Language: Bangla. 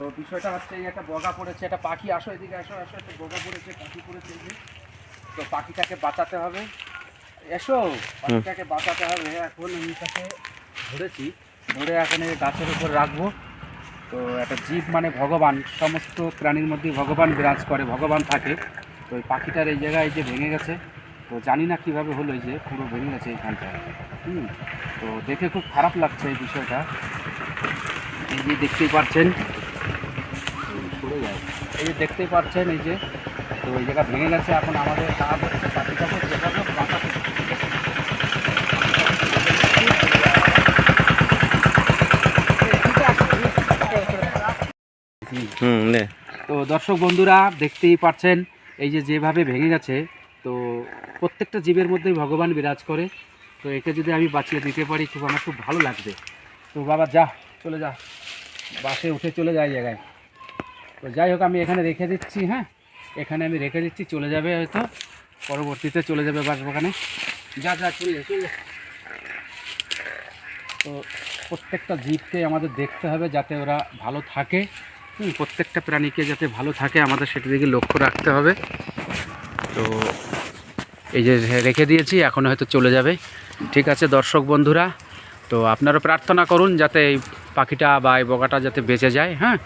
তো বিষয়টা হচ্ছে এই একটা বগা পড়েছে, একটা পাখি, আসো এদিকে আসো আসো, একটা বগা পড়েছে, পাখি পড়েছে যে। তো পাখিটাকে বাঁচাতে হবে। এসো, পাখিটাকে বাঁচাতে হবে। এখন আমি তাকে ধরেছি, ধরে এখন এই গাছের উপর রাখব। তো একটা জীব মানে ভগবান, সমস্ত প্রাণীর মধ্যে ভগবান বিরাজ করে, ভগবান থাকে। তো ওই পাখিটার এই জায়গায় যে ভেঙে গেছে। তো জানি না কীভাবে হলো এই যে, পুরো ভেঙে গেছে এইখানটা। হুম, তো দেখে খুব খারাপ লাগছে এই বিষয়টা। এই যে দেখতেই পাচ্ছেন। এই যায়। এই যে দেখতেই পাচ্ছেন এই যে তো এই জায়গা ভেঙে গেছে। এখন আমাদের কাজ তো দর্শক বন্ধুরা দেখতেই পাচ্ছেন এই যে যেভাবে ভেঙে গেছে তো প্রত্যেকটা জীবের মধ্যেই ভগবান বিরাজ করে। তো একে যদি আমি বাঁচিয়ে দিতে পারি খুব আমার খুব ভালো লাগবে। তো বাবা যা চলে যা। বাসে উঠে চলে যায় জায়গায়। তো যাই হোক আমি এখানে রেখে দিচ্ছি হ্যাঁ? এখানে আমি রেখে দিচ্ছি চলে যাবে হয়তো পরবর্তীতে চলে যাবে বাসবাগানে যা যা চলে যা, চলে। তো প্রত্যেকটা জীবকে আমাদের দেখতে হবে যাতে ওরা ভালো থাকে প্রত্যেকটা প্রাণীকে যাতে ভালো থাকে আমাদের সেটা দিকে লক্ষ্য রাখতে হবে। তো এই যে রেখে দিয়েছি এখন হয়তো চলে যাবে। ঠিক আছে দর্শক বন্ধুরা তো আপনারা প্রার্থনা করুন যাতে এই পাখিটা বা এই বগাটা যাতে বেঁচে যায় হ্যাঁ?